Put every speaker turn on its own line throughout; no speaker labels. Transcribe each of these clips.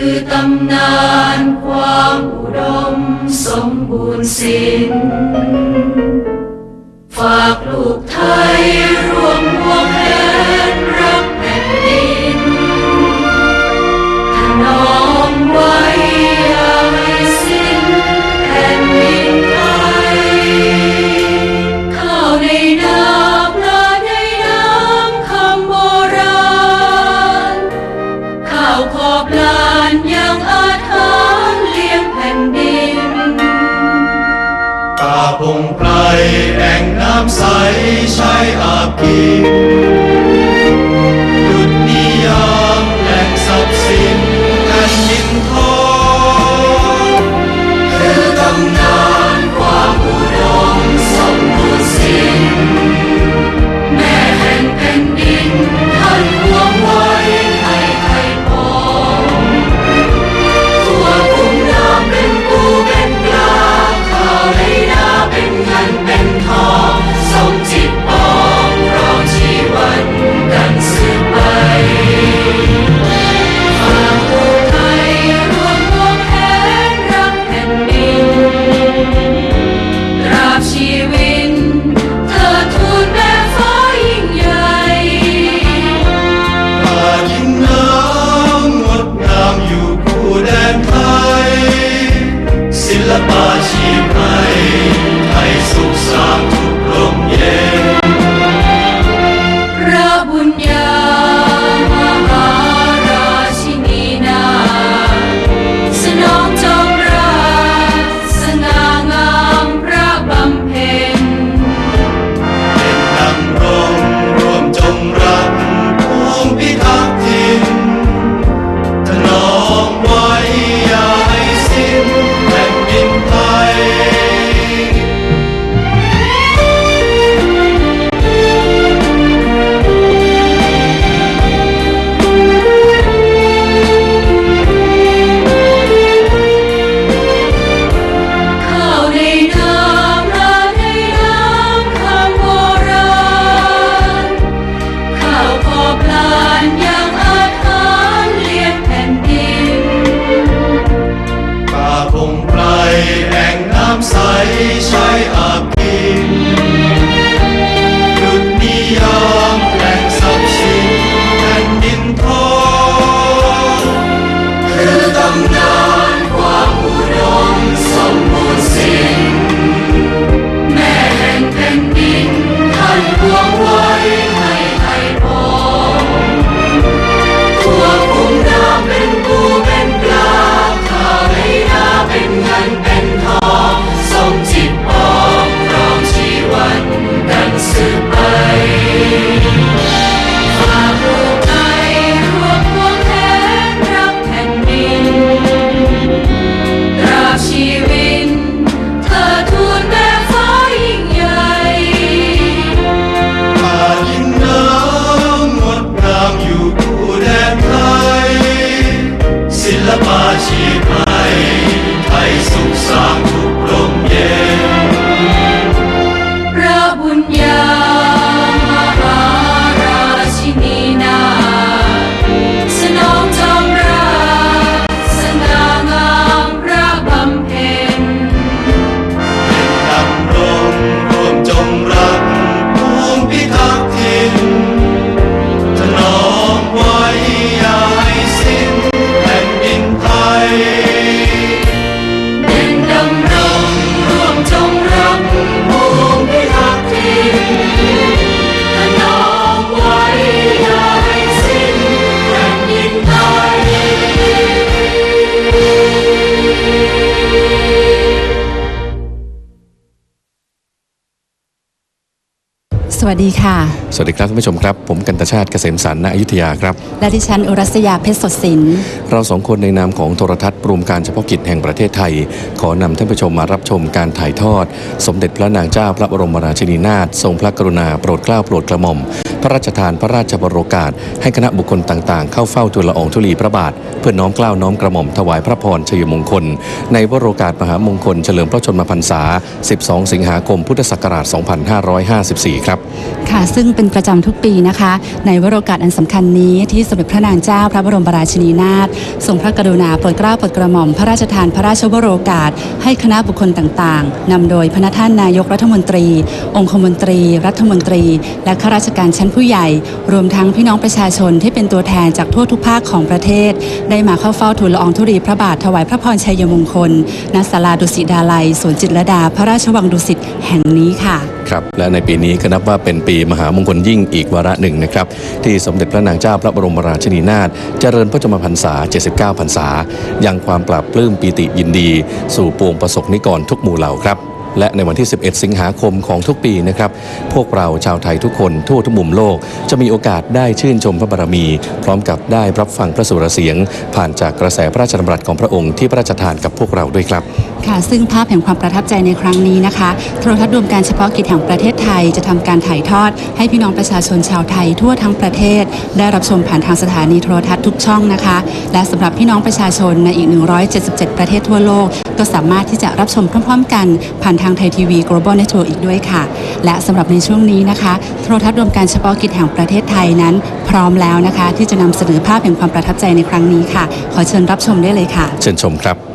คือตำนานความอุดมสมบูรณ์สินฝากลูกไทย aqui. วัสดีค่ะ ส
วัสดี
ครับ
ท่า
นผู้ชม
ครั
บ
ผ
มกัน
ตชาติเกษมสันนอยุธยาครับ
และดิฉัน อุรัสยาเพชรสดสิน
เราสองคนในนามของโทรทัศน์ปรุมการเฉพาะกิจแห่งประเทศไทย ขอนำท่านผู้ชมมารับชมการถ่ายทอด สมเด็จพระนางเจ้าพระบรมราชินีนาถทรงพระกรุณาโปรดเกล้าโปรดกระหม่อม พระราชทานพระราชบรโอกาส ให้คณะบุคคลต่างๆ เข้าเฝ้าทูลละอองธุลีพระบาท เพื่อน้อมเกล้าน้อมกระหม่อมถวายพระพรชัยมงคล ในวโรกาสมหามงคลเฉลิมพระชนมพรรษา 12 สิงหาคมพุทธศักราช 2554 ครับ
ค่ะ ซึ่งเป็นประจำทุกปีนะคะ ในวโรกาสอันสำคัญนี้ที่สมเด็จพระนางเจ้าพระบรมราชินีนาถทรงพระกรุณาโปรดเกล้าโปรดกระหม่อมพระราชทานพระราชวโรกาส ให้คณะบุคคลต่างๆนำโดยพระท่านนายกรัฐมนตรี องคมนตรี รัฐมนตรี และข้าราชการชั้นผู้ใหญ่ รวมทั้งพี่น้องประชาชนที่เป็นตัวแทนจากทั่วทุกภาคของประเทศ ได้มาเข้าเฝ้าทูลละอองธุลีพระบาทถวายพระพรชัยมงคลณศาลาดุสิตดาลัยสวนจิตรดา พระราชวังดุสิตแห่งนี้ค่ะ
ครับและในปีนี้ก็นับว่าเป็นปีมหามงคลยิ่งอีกวาระหนึ่งนะครับ ที่สมเด็จพระนางเจ้าพระบรมราชินีนาถเจริญพระชนมพรรษา 79 พรรษายังความปราบปลื้มปีติยินดี สู่ปวงประสบนิกรทุกหมู่เหล่าครับ และในวันที่ 11 สิงหาคมของทุกปีนะครับ พวกเราชาวไทยทุกคนทั่วทุกมุมโลก จะมีโอกาสได้ชื่นชมพระบารมี พร้อมกับได้รับฟังพระสุรเสียง ผ่านจากกระแสพระราชดำรัสของพระองค์ที่พระราชทานกับพวกเราด้วยครับ
ค่ะ ซึ่งภาพแห่งความประทับใจในครั้งนี้นะคะโทรทัศน์รวมการเฉพาะกิจแห่งประเทศไทยจะทำการถ่ายทอด ให้พี่น้องประชาชนชาวไทยทั่วทั้งประเทศ ได้รับชมผ่านทางสถานีโทรทัศน์ทุกช่องนะคะ และสำหรับพี่น้องประชาชนในอีก 177 ประเทศทั่วโลก ก็สามารถที่จะรับชมพร้อม ๆ กันผ่านทางางไทยทีวี Global Network อีกด้วยค่ะ และสำหรับในช่วงนี้นะคะ โทรทัศน์รวมการเฉพาะกิจแห่งประเทศไทยนั้น พร้อมแล้วนะคะ ที่จะนำเสนอภาพแห่งความประทับใจในครั้งนี้ค่ะ ขอเชิญรับชมได้เลยค่ะ
เชิญชมครับ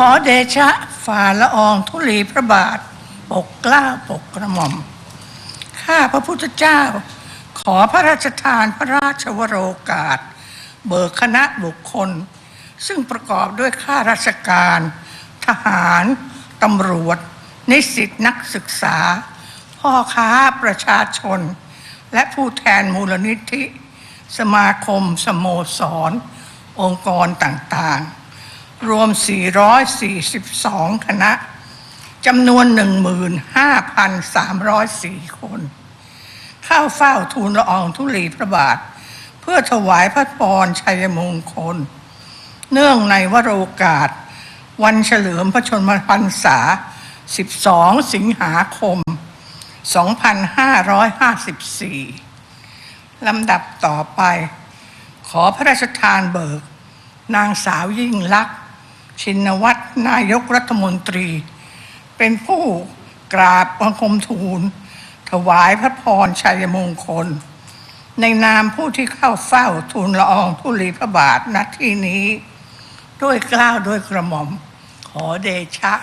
ขอเดชะฝ่าละอองธุลีพระบาท ปกกล้าปกกระหม่อม ข้าพระพุทธเจ้า ขอพระราชทานพระราชวโรกาส เบิกคณะบุคคล ซึ่งประกอบด้วยข้าราชการ ทหาร ตำรวจ นิสิตนักศึกษา พ่อค้าประชาชน และผู้แทนมูลนิธิ สมาคมสโมสร องค์กรต่างๆ รวม 442 คณะจำนวน 15,304 คน เข้าเฝ้าทูลละอองธุลีพระบาท เพื่อถวายพระพรชัยมงคล เนื่องในวโรกาส วันเฉลิมพระชนมพรรษา 12 สิงหาคม 2554 ลำดับต่อไป ขอพระราชทานเบิก นางสาวยิ่งลักษณ์ ชินวัตรนายกรัฐมนตรี เป็นผู้กราบบังคมทูล ถวายพระพรชัยมงคล ในนามผู้ที่เข้าเฝ้าทูลละอองธุลีพระบาทณที่นี้ ด้วยเกล้าวด้วยกระหม่อม ขอเดชะ